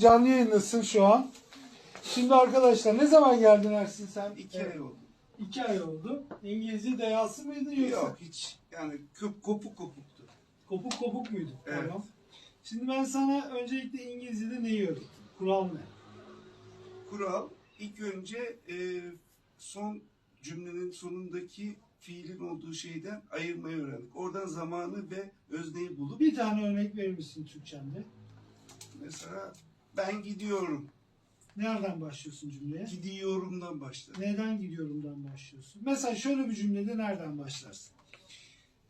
Canlı yayındasın şu an. Şimdi arkadaşlar ne zaman geldin Ersin sen? İki Evet, ay oldu. iki ay oldu. İngilizce deyası mıydı yoksa? Yok hiç yani köp, kopuk kopuktu. Kopuk kopuk muydu? Evet. Tamam. Şimdi ben sana öncelikle İngilizce'de neyi öğrettim? Kural ne? Kural ilk önce e, son cümlenin sonundaki fiilin olduğu şeyden ayırmayı öğrendik. Oradan zamanı ve özneyi bulup Bir tane örnek verir misin Türkçemde? mesela ben gidiyorum. Nereden başlıyorsun cümleye? Gidiyorumdan başladım. Neden gidiyorumdan başlıyorsun? Mesela şöyle bir cümlede nereden başlarsın?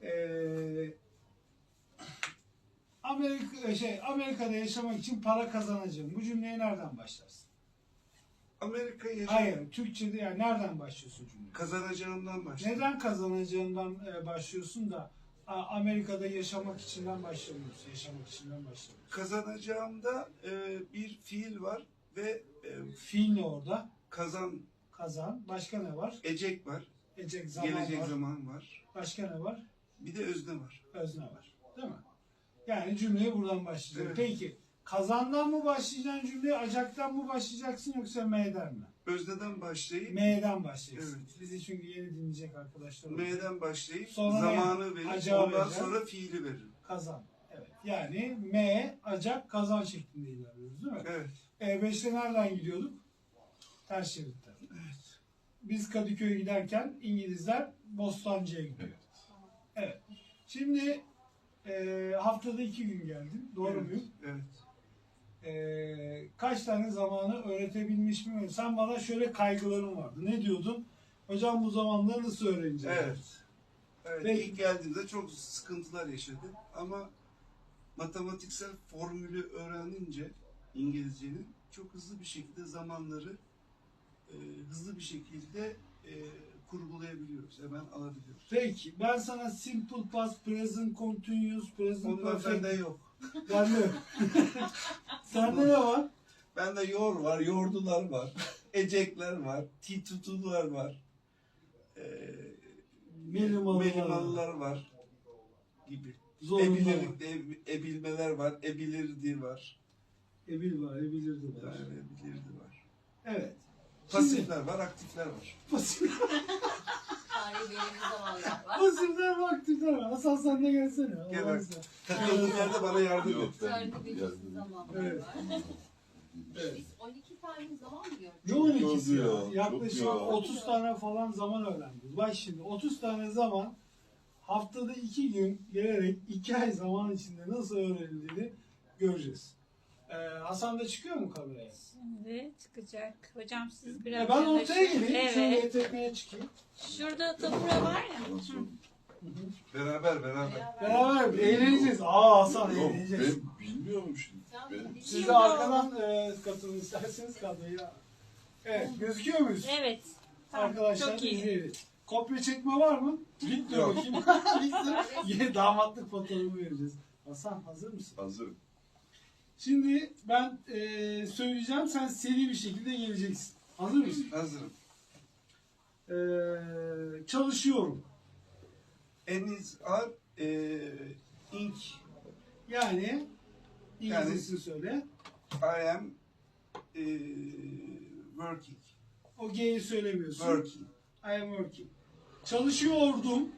Ee, Amerika şey Amerika'da yaşamak için para kazanacağım. Bu cümleye nereden başlarsın? Amerika yaşam Hayır, Türkçe'de yani nereden başlıyorsun cümleye? kazanacağımdan başladım. Neden kazanacağından e, başlıyorsun da Amerika'da yaşamak içinden başlamıyorsun? Yaşamak içinden başlamıyorsun. Kazanacağımda e, bir fiil var ve e, Fiil ne orada? kazan Kazan. Başka ne var? ecek var. Ecek zaman gelecek var. zaman var. Başka ne var? Bir de özne var. özne var. Değil mi? Yani cümleye buradan başlayacak. Evet. Peki kazandan mı başlayacaksın cümleye, acaktan mı başlayacaksın yoksa M'den mi? Özneden başlayıp M'den başlayacaksın. Evet. Bizi çünkü yeni dinleyecek arkadaşlar. olacak. M'den başlayıp Sonra zamanı verip Acağı ondan vereceğim. sonra fiili veririm. Kazan. Evet. Yani M, acak, kazan şeklinde ilerliyoruz değil mi? Evet. E5'te nereden gidiyorduk? Ters şeritten. Evet. Biz Kadıköy'e giderken İngilizler Bostancı'ya gidiyor. Evet. Şimdi e, haftada iki gün geldin. Doğru evet. muyum? Evet. Ee, kaç tane zamanı öğretebilmiş miyim? Sen bana şöyle kaygıların vardı. Ne diyordun? Hocam bu zamanları nasıl öğreneceğim? Evet. Evet. Peki. İlk geldiğimde çok sıkıntılar yaşadım ama matematiksel formülü öğrenince İngilizcenin çok hızlı bir şekilde zamanları e, hızlı bir şekilde e, kurgulayabiliyoruz. Hemen alabiliyoruz. Peki ben sana simple past, present continuous, present Onlar perfect. bende yok. Bende yok. Sende ne var? Bende yor var, yordular var, ecekler var, titutular var, e, Melimalılar var. melimalılar var gibi. Zorunlu var. Ebilir, e- ebilmeler var, ebilirdi var. Ebil var, ebilirdi var. Yani ebilirdi var. Evet. Pasifler var, aktifler var. Pasif, Tarihi belirli zamanlar var. var. Hasan sen de gelsene. Gel bak. izniyle. Takıldığım yerde bana yardım et. zamanlar Evet. var. Evet. Biz 12 tane zaman mı gördük? Ne 12'si ya? Yaklaşık ya. 30 tane falan zaman öğrendik. Bak şimdi 30 tane zaman haftada 2 gün gelerek 2 ay zaman içinde nasıl öğrenildiğini göreceğiz. Ee, Hasan da çıkıyor mu kameraya? Şimdi çıkacak. Hocam siz Ya biraz ben ortaya yaklaşın. geleyim. Şöyle Evet. çıkayım. Şurada tabure var ya. Hı. Beraber, beraber. Beraber eğleneceğiz. Aa Hasan Yok eğleneceğiz. ben bilmiyorum şimdi. Ben. Siz de arkadan e, katılın isterseniz kadroya. Evet gözüküyor muyuz? Evet. Tamam, Arkadaşlar çok iyi. izleyelim. Kopya çekme var mı? Bitti Yok. bakayım. Bitti. Yine damatlık fotoğrafı vereceğiz. Hasan hazır mısın? hazırım. Şimdi ben e, söyleyeceğim sen seri bir şekilde geleceksin. Hazır mısın? Hazırım. E, çalışıyorum. Eniz are e, ink. Yani İngilizcesini söyle. I am e, working. O G'yi söylemiyorsun. Working. I am working. Çalışıyordum.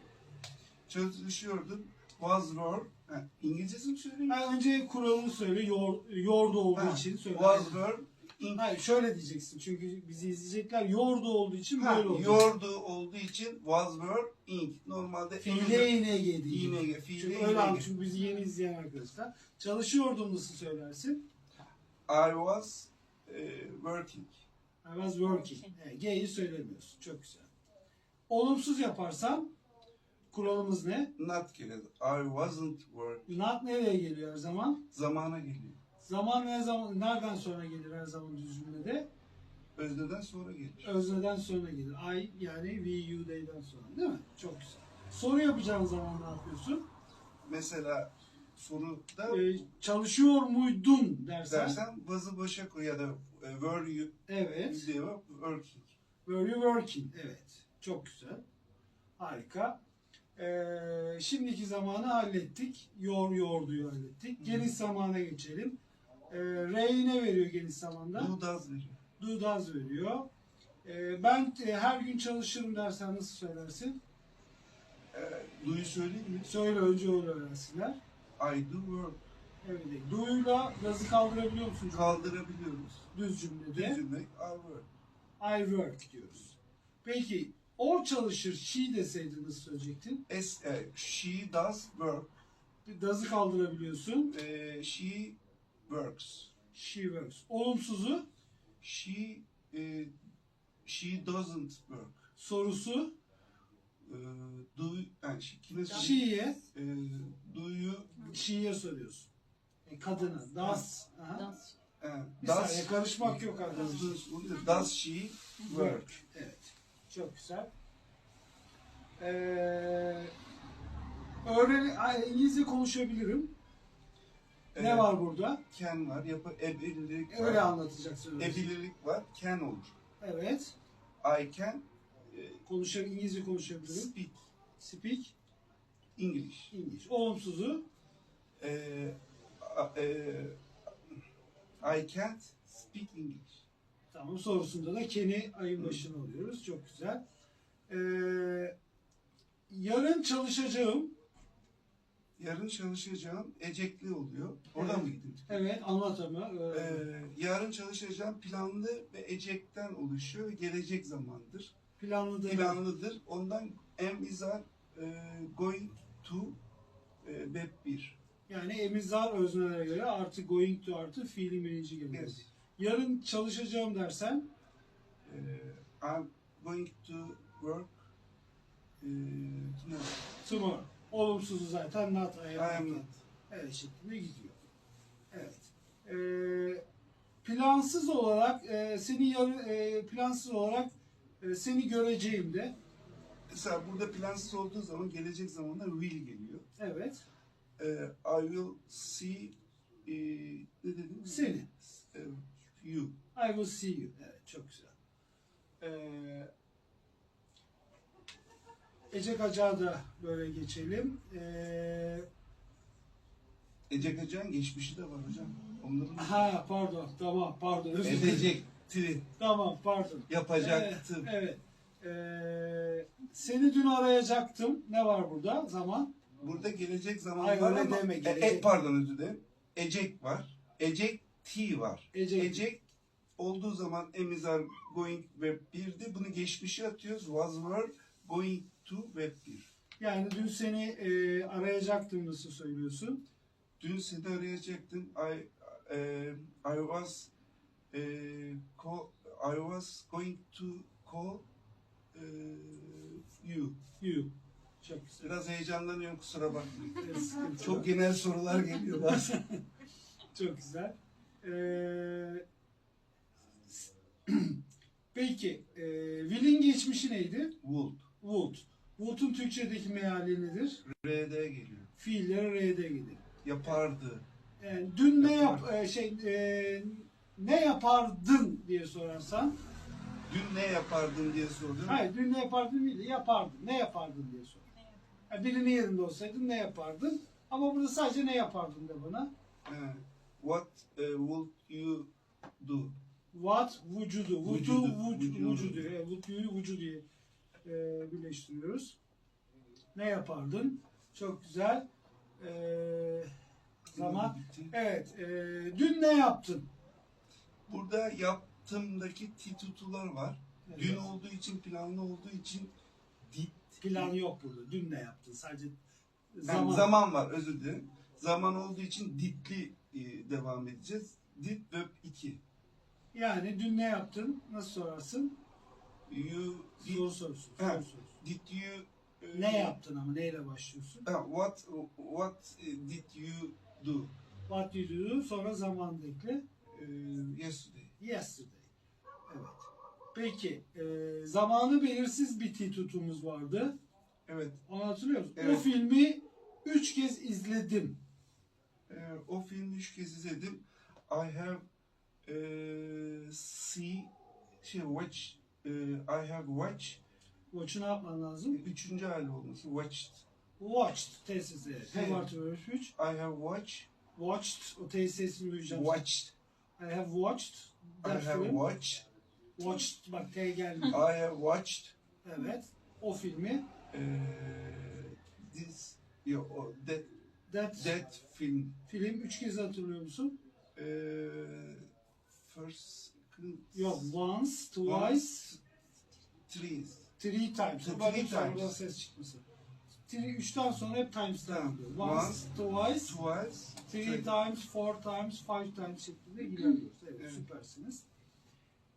Çalışıyordum. Was were. Ha, İngilizcesini söyleyeyim? Ben önce kuralını söyle. Yor, yoğurdu olduğu Ha, için söyle. Was were ink. Hayır şöyle diyeceksin. Çünkü bizi izleyecekler. Yoğurdu olduğu için Ha, böyle oldu. yordu olduğu için was were ink. Normalde Fiile ING değil. İNG, fiile Çünkü öyle anlat. Çünkü bizi yeni izleyen arkadaşlar. Çalışıyordum nasıl söylersin? I was e, working. I was working. G'yi söylemiyorsun. Çok güzel. Olumsuz yaparsan kuralımız ne? Not gelir. I wasn't working. Not nereye geliyor her zaman? Zamana geliyor. Zaman ne zaman nereden sonra gelir her zaman düz cümlede? Özneden sonra gelir. Özneden sonra gelir. I yani we, you, they'den sonra. Değil mi? Çok güzel. Soru yapacağın zaman ne yapıyorsun? Mesela soruda Ee, çalışıyor muydun dersen. dersen was'ı başa koy ya da e, were you Evet. diye working. Were you working? Evet. Çok güzel. Harika. Ee, şimdiki zamanı hallettik. Yor yorduyu hallettik. Geniş zamana geçelim. E, R'yi ne veriyor geniş zamanda? Does veriyor. Does veriyor. E, ben e, her gün çalışırım dersen nasıl söylersin? Ee, do'yu söyleyeyim mi? Söyle önce öyle öğrensinler. I do work. Evet. Do'yla does'ı kaldırabiliyor musun? Kaldırabiliyoruz. Düz cümlede. Düz cümle I work. I work diyoruz. Peki o çalışır, she deseydin nasıl söyleyecektin? Es, e, she does work. Does'ı kaldırabiliyorsun. Ee, she works. She works. Olumsuzu, She e, she doesn't work. sorusu, Ee, do yani she, kime söyleyeyim? she'ye, Ee, do you she'ye soruyorsun. E, kadına, does. Aha. Dans. e, Bir does saniye karışmak yok arkadaşlar. does she work? Evet. Çok güzel. Ee, öğren İngilizce konuşabilirim. Ne Ee, var burada? Can var. Yapı ebililik var. Öyle anlatacaksın. öyle. Ebililik var. Can olur. Evet. I can e, Konuşabilir, İngilizce konuşabilirim. speak Speak English. English. Olumsuzu Ee, a- e, I can't speak English. Tamam sorusunda da Ken'i ayın başına alıyoruz. Çok güzel. Ee, yarın çalışacağım. Yarın çalışacağım ecekli oluyor. Oradan Evet. mı gittim? Evet anlat ama. Ee, Ee, yarın çalışacağım planlı ve ecekten oluşuyor ve gelecek zamandır. planlı da Planlıdır. Ondan am is are e, going to e, web 1. yani emizar öznelere göre artı going to artı fiilin birinci geliyor. Yes. Yarın çalışacağım dersen E, I'm going to work e, tomorrow. tomorrow. Olumsuzu zaten not I am not. Evet şeklinde gidiyor. Evet. Ee, plansız olarak e, seni yarı, e, plansız olarak e, seni göreceğim de. Mesela burada plansız olduğu zaman gelecek zamanda will geliyor. Evet. E, I will see e, ne dedim? Seni. E, you. I will see you. Evet çok güzel. Ee, Ece Kacağı da böyle geçelim. Ee, Ecek Acan geçmişi de var hocam. Onların ha pardon tamam pardon özür dilerim. edecekti, Tamam pardon. yapacaktı. Evet. Ee, seni dün arayacaktım. Ne var burada? Zaman. Burada gelecek zaman Hayır, var öyle ama deme, e, gelecek. e, pardon özür dilerim. Ecek var. Ecek T var. Ecek. Ecek olduğu zaman emizar going web 1'di. Bunu geçmişe atıyoruz. Was were going to web 1. Yani dün seni e, arayacaktım nasıl söylüyorsun? Dün seni arayacaktım. I e, I was e, call, I was going to call e, you. You. Çok güzel. Biraz heyecanlanıyorum kusura bakmayın. Çok genel sorular geliyor bazen. Çok güzel. Ee, Peki, e, Will'in geçmişi neydi? Would. Would. Wood'un Türkçedeki meali nedir? RD geliyor. Fiilleri R'de gelir. Yapardı. Yani dün ne yap e, şey e, ne yapardın diye sorarsan, Dün ne yapardın diye sordum. hayır dün ne yapardın değil de yapardın. Ne yapardın diye sor. Yani birinin yerinde olsaydın ne yapardın? Ama burada sadece ne yapardın de bana. He. What eh, would you do? What vücudu, vudu Vücudu, vücudu, vücudu. vücudu, evet, vücudu, vücudu diye e, birleştiriyoruz. Ne yapardın? Çok güzel. E, zaman. Evet. E, dün ne yaptın? Burada yaptığımdaki titular var. Evet. Dün olduğu için, planlı olduğu için did. Plan yok burada. Dün ne yaptın? Sadece Yani zaman. zaman. var, özür dilerim. Zaman olduğu için didli eh, devam edeceğiz. Did verb 2. Yani dün ne yaptın? Nasıl sorarsın? You did, Soru sorusu. Ha. Soru sorusu. did you eh, Ne yaptın ama neyle başlıyorsun? Ha, what what eh, did you do What you do? Sonra zaman ekle. yesterday? Yesterday. Evet. Peki. e, zamanı belirsiz bir titutumuz vardı. Evet. Onu hatırlıyor musun? O Evet. filmi üç kez izledim. Ee, o filmi üç kez izledim. I have e, see şey watch e, I have watched Watch'u ne yapman lazım? üçüncü hali olması watched Watched. Tesis evet. Evet. Have artı verb 3. I have watched Watched. O T sesini duyacağım. Watched. I have watched. I That have film. watched. Watched. Bak T geldi. I have watched evet. O filmi. uh, this yo, o- that That, that film film üç kez hatırlıyor musun? uh, first second, Yok. Once, twice, once, three. three times. Three lütfen times. burada ses çıkmasın. Three, üçten sonra hep times'ten yapıyor. Once, twice, Twice. three times, four times, five times şeklinde ilerliyoruz. Evet, Evet. süpersiniz.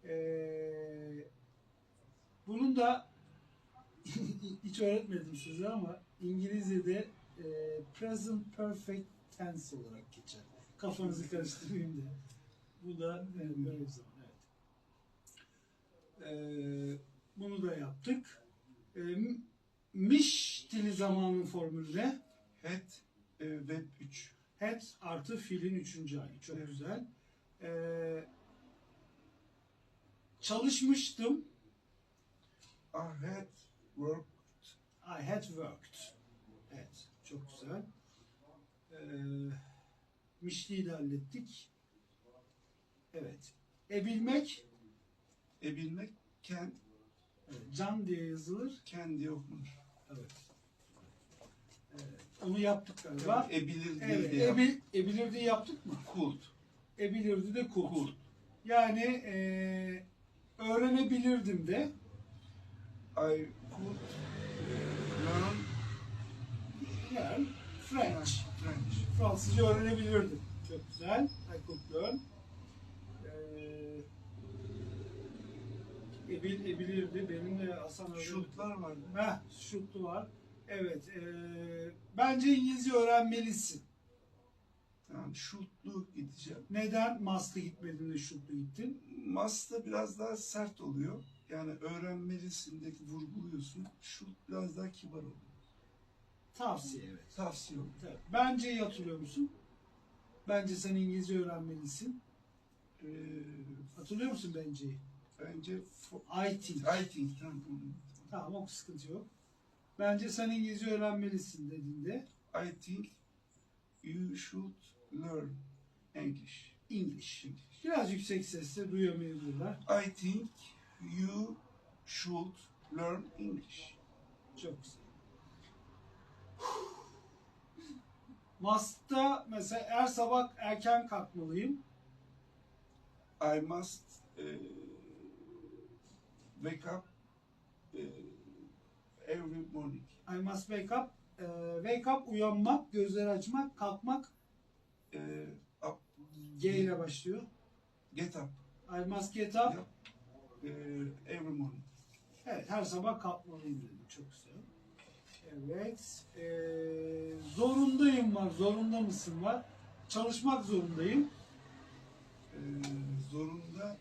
Ee, bunun da hiç öğretmedim size ama İngilizce'de e, present perfect tense olarak geçer. Kafanızı karıştırmayayım diye. Bu da e, böyle bir zaman. Evet. Ee, bunu da yaptık. Ee, m- miş dili zamanın formülü ne? Het e, web 3. Had artı fiilin üçüncü hali. Çok Evet. güzel. Ee, çalışmıştım. I had work I had worked. Evet. Çok güzel. Ee, mişliği de hallettik. Evet. Ebilmek. ebilmek can Evet, can diye yazılır. diye okunur. Evet. Evet, Onu yaptık galiba. Ebilir diye Evet. yap. Ebil, ebilirdi yaptık mı? Kult. Ebilirdi de kult. Kult. Yani eee, öğrenebilirdim de. I could learn French. French. Fransızca öğrenebilirdim. Çok güzel. I could learn. Eee ebil, ebilirdi. Benim de Hasan öyle. Şutlar vardı. Heh, şutlu var. Evet. eee, bence İngilizce öğrenmelisin. Yani şutlu gideceğim. Neden must'ı gitmedin de şutlu gittin? Must biraz daha sert oluyor. Yani öğrenmelisindeki vurguluyorsun. Şut biraz daha kibar oluyor. Tavsiye evet. Tavsiye oluyor. Evet. Bence hatırlıyor musun? Bence sen İngilizce öğrenmelisin. Ee, Hatırlıyor musun benceyi? bence I think. I think tamam. Tamam o sıkıntı yok. Bence sen İngilizce öğrenmelisin dediğinde I think you should learn English. English. Biraz yüksek sesle duyamayabilirler. I think you should learn English. Çok güzel. Must'ta mesela her sabah erken kalkmalıyım. I must uh, wake up uh, every morning. I must wake up. Ee, wake up uyanmak, gözleri açmak, kalkmak Uh, up, G ile başlıyor. get up I must get up. Yep. uh, every morning. Evet, her sabah kalkmalıyım dedim. Çok güzel. Evet. E, zorundayım var. Zorunda mısın var. Çalışmak zorundayım. E, zorunda